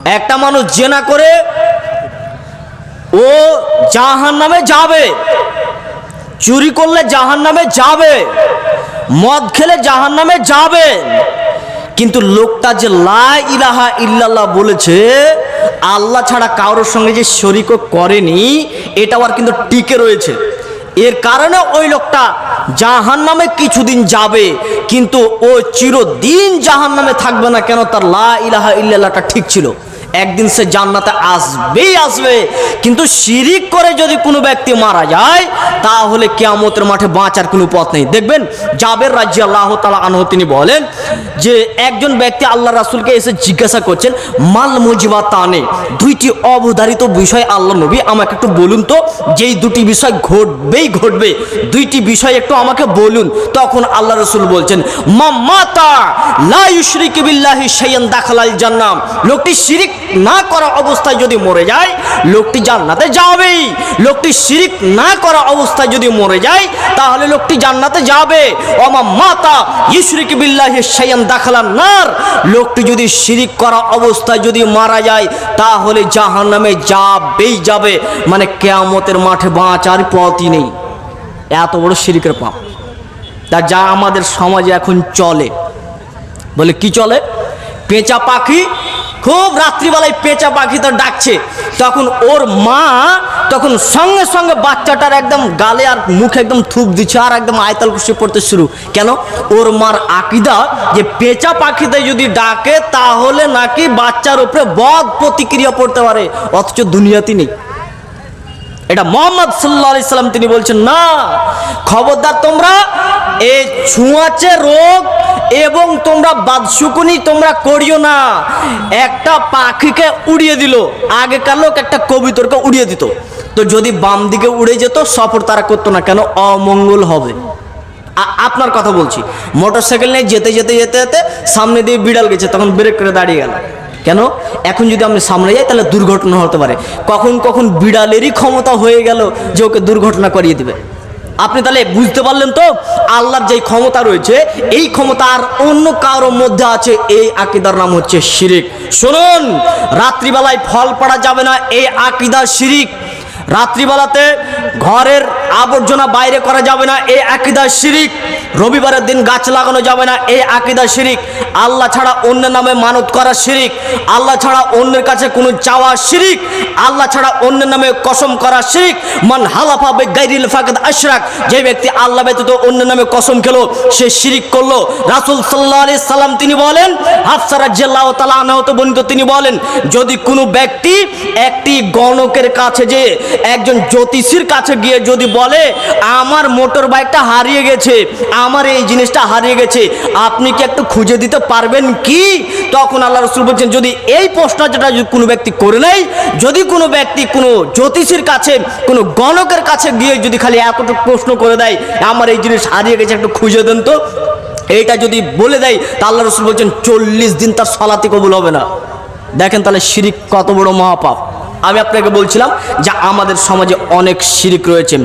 একটা মানুষ জেনা করে, ও জাহান নামে যাবে। চুরি করলে জাহান নামে যাবে, মদ খেলে জাহান নামে যাবে। কিন্তু লোকটা যে লা ইলাহা ইল্লাল্লাহ বলেছে, আল্লাহ ছাড়া কারোর সঙ্গে যে শরিকও করেনি এটা আবার কিন্তু টিকে রয়েছে। এর কারণে ওই লোকটা জাহান নামে কিছুদিন যাবে, কিন্তু ও চিরদিন জাহান নামে থাকবে না কেন তার লা ইলাহা ইল্লাল্লাহটা ঠিক ছিল। একদিন সে জান্নাতে আসবেই আসবে। কিন্তু শিরিক করে যদি কোনো ব্যক্তি মারা যায়, তাহলে কেয়ামতের মাঠে বাঁচার কোনো পথ নেই। দেখবেন জাবের রাজ্যে আল্লাহ তালা আনহ তিনি বলেন যে একজন ব্যক্তি আল্লাহ রাসুলকে এসে জিজ্ঞাসা করছেন, মাল মজিবা তানে? দুইটি অবধারিত বিষয় আল্লাহ নবী, আমাকে একটু বলুন তো, যেই দুটি বিষয় ঘটবেই ঘটবে, দুইটি বিষয় একটু আমাকে বলুন। তখন আল্লাহ রসুল বলছেন মাতা জান্নাম লোকটি শিরিক না করা অবস্থায় যদি মরে যায়, লোকটি জান্নাতে যাবেই। লোকটি শিরিক না করা অবস্থায় যদি মরে যায়, তাহলে লোকটি জান্নাতে যাবে। ওমা মাতা ইউশরিকু বিল্লাহি শাইয়ান দাখালান নার। লোকটি যদি শিরিক করা অবস্থায় যদি মারা যায়, তাহলে জাহান্নামে যাবেই যাবে। মানে কেয়ামতের মাঠে বাঁচার পথই নেই। এত বড় শিরিকের পাপ। তা যা আমাদের সমাজে এখন চলে। বলে কি চলে? পেঁচা পাখি? খুব রাত্রিবেলায় পেঁচা পাখি তো ডাকছে। তখন ওর মা তখন সঙ্গে সঙ্গে বাচ্চাটার একদম গালে আর মুখে একদম থুক দিচ্ছে আর একদম আয়তাল কুশি পড়তে শুরু। কেন? ওর মার আকিদা যে পেঁচা পাখিতে যদি ডাকে, তাহলে নাকি বাচ্চার উপরে বদ প্রতিক্রিয়া পড়তে পারে। অথচ দুনিয়াতে নেই। এটা মোহাম্মদ সাল্লাহ সাল্লাম তিনি বলছেন, না, খবরদার তোমরা এই ছুঁয়াচে রোগ এবং তোমরা বাদশুকুনি তোমরা করিও না। একটা পাখিকে উড়িয়ে দিল। আগেকার লোক একটা কবিতরকে উড়িয়ে দিত। তো যদি বাম দিকে উড়ে যেত, সফর তারা করতো না। কেন? অমঙ্গল হবে। আপনার কথা বলছি। মোটর সাইকেল নিয়ে যেতে যেতে যেতে যেতে সামনে দিয়ে বিড়াল গেছে, তখন ব্রেক করে দাঁড়িয়ে গেল। কেন? এখন যদি আমি সামনে যাই, তাহলে দুর্ঘটনা হতে পারে। কখন কখন বিড়ালেরই ক্ষমতা হয়ে গেল যে ওকে দুর্ঘটনা করিয়ে দিবে। আপনি তাহলে বুঝতে পারলেন তো, আল্লাহর যেই ক্ষমতা রয়েছে, এই ক্ষমতা আর অন্য কারোর মধ্যে আছে, এই আকিদার নাম হচ্ছে শিরিক। শুনুন, রাত্রিবেলায় ফল পড়া যাবে না, এই আকিদার শিরিক। রাত্রিবেলাতে ঘরের আবর্জনা বাইরে করা যাবে না। এই আকিদা শিরিক। রবিবারের দিন গাছ লাগানো যাবে না, এই আকিদা শিরিক। আল্লাহ ছাড়া অন্যের নামে মানত করা শিরিক। আল্লাহ ছাড়া অন্যের কাছে কোনো চাওয়া শিরিক। আল্লাহ ছাড়া অন্যের নামে কসম করা শিরিক। মান হালাফা বে গাইরিল ফাকাদ আশরাক। যে ব্যক্তি আল্লাহ ব্যতীত অন্যের নামে কসম খেলো, সে শিরিক করল। রাসূল সাল্লাল্লাহু আলাইহি সাল্লাম তিনি বলেন, হাফসা রাদিয়াল্লাহু তাআলা আনহু তো বর্ণিত, তিনি বলেন, যদি কোনো ব্যক্তি একটি গণকের কাছে যে একজন জ্যোতিষীর কাছে গিয়ে যদি বলে, আমার মোটর বাইকটা হারিয়ে গেছে আমার এই জিনিসটা হারিয়ে গেছে, আপনি কি একটু খুঁজে দিতে পারবেন কি? তখন আল্লাহ রসুল বলছেন, যদি এই প্রশ্ন যেটা কোনো ব্যক্তি করে নেয়, যদি কোনো ব্যক্তি কোনো জ্যোতিষীর কাছে, কোনো গণকের কাছে গিয়ে যদি খালি এতটুকু প্রশ্ন করে দেয়, আমার এই জিনিস হারিয়ে গেছে, একটু খুঁজে দেন তো। এইটা যদি বলে দেয়, তা আল্লাহ রসুল বলছেন, চল্লিশ দিন তার সলাতি কবুল হবে না। দেখেন তাহলে শিরিক কত বড় মহাপাপ। আমি আপনাকে বলছিলাম যে আমাদের সমাজে অনেক শিরিক রয়েছে।